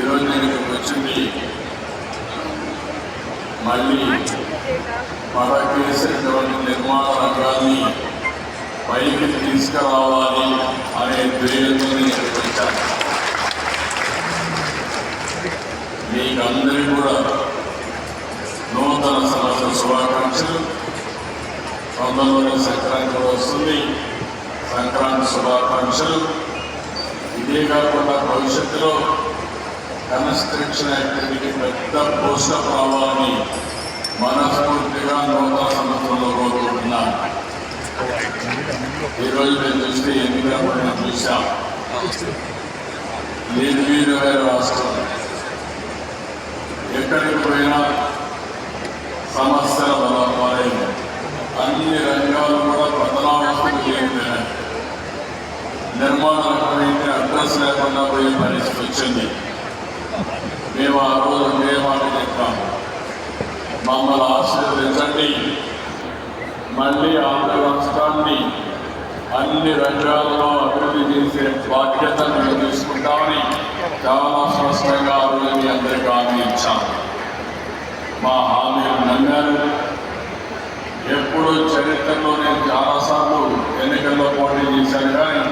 వచ్చింది మళ్ళీ పడకేసినటువంటి నిర్మాణ రంగాన్ని పైకి తీసుకురావాలి అనే ధ్యేయంతో ఇక్కడికి వచ్చాను. మీకందరికీ కూడా నూతన సంవత్సర శుభాకాంక్షలు. తొందరలోనే సంక్రాంతి వస్తుంది. సంక్రాంతి శుభాకాంక్షలు. ఇదే కాకుండా భవిష్యత్తులో కన్స్ట్రక్షన్ యాక్టివిటీ పెద్ద పోస్టప్ రావాలని మనస్ఫూర్తిగా నూతన సంవత్సరంలో కోరుకుంటున్నాను. ఈరోజు నేను చూస్తే ఎన్నికల పడిన చూసాం నిర్వీర్యమైన రాష్ట్రం. ఎక్కడికి పోయినా సమస్యల బలపడైంది అన్ని రంగాలు కూడా పతనావస్థకు చేరుతున్నాయి నిర్మాణం అడ్రస్ లేకుండా పోయే పరిస్థితి వచ్చింది. మేము ఆ రోజు మేమాట చెప్పాము మమ్మల్ని ఆశీర్వదించండి. మళ్ళీ ఆంధ్ర రాష్ట్రాన్ని అన్ని రంగాల్లో అభివృద్ధి చేసే బాధ్యత మేము తీసుకుంటామని చాలా స్పష్టంగా ఆ రోజు మీ అందరికీ హామీ ఇచ్చాం. మా హామీలు నమ్మారు ఎప్పుడు చరిత్రలో నేను చాలాసార్లు ఎన్నికల్లో పోటీ చేశాను కానీ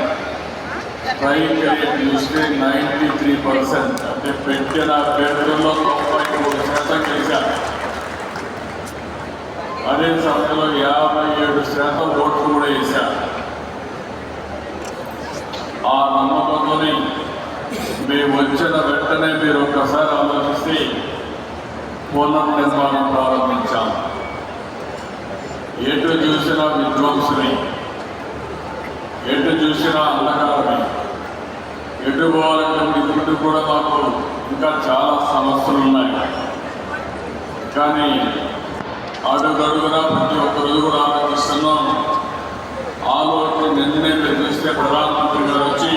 right rate ninety three percent అంటే పెట్టిన అభ్యర్థుల్లో తొంభై మూడు శాతం చేశారు అదే సమయంలో యాభై ఏడు శాతం ఓట్లు కూడా వేశారు ఆ నమ్మకంతోనే మేము వచ్చిన వెంటనే మీరు ఒక్కసారి ఆలోచిస్తే పునర్నిర్మాణం ప్రారంభించాం ఎటు చూసినా విధ్వంసుని ఎటు చూసినా అంధకారమే ఎటు ఇప్పుడు కూడా మాకు ఇంకా చాలా సమస్యలు ఉన్నాయి. కానీ అడుగడుగునా ప్రతి ఒక్కరోజు కూడా ఆలోచిస్తున్నాం. ఆలోచన నిన్ననే మీరు ప్రధానమంత్రి గారు వచ్చి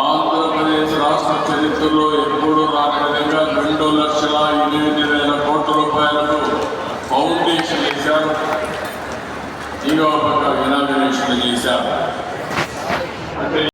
ఆంధ్రప్రదేశ్ రాష్ట్ర చరిత్రలో ఎప్పుడూ రాని విధంగా రెండు లక్షల ఎనిమిది వేల కోట్ల రూపాయలకు ఫౌండేషన్ వేశారు. ఇంకో పక్క ఇనాగ్రేషన్ చేశారు.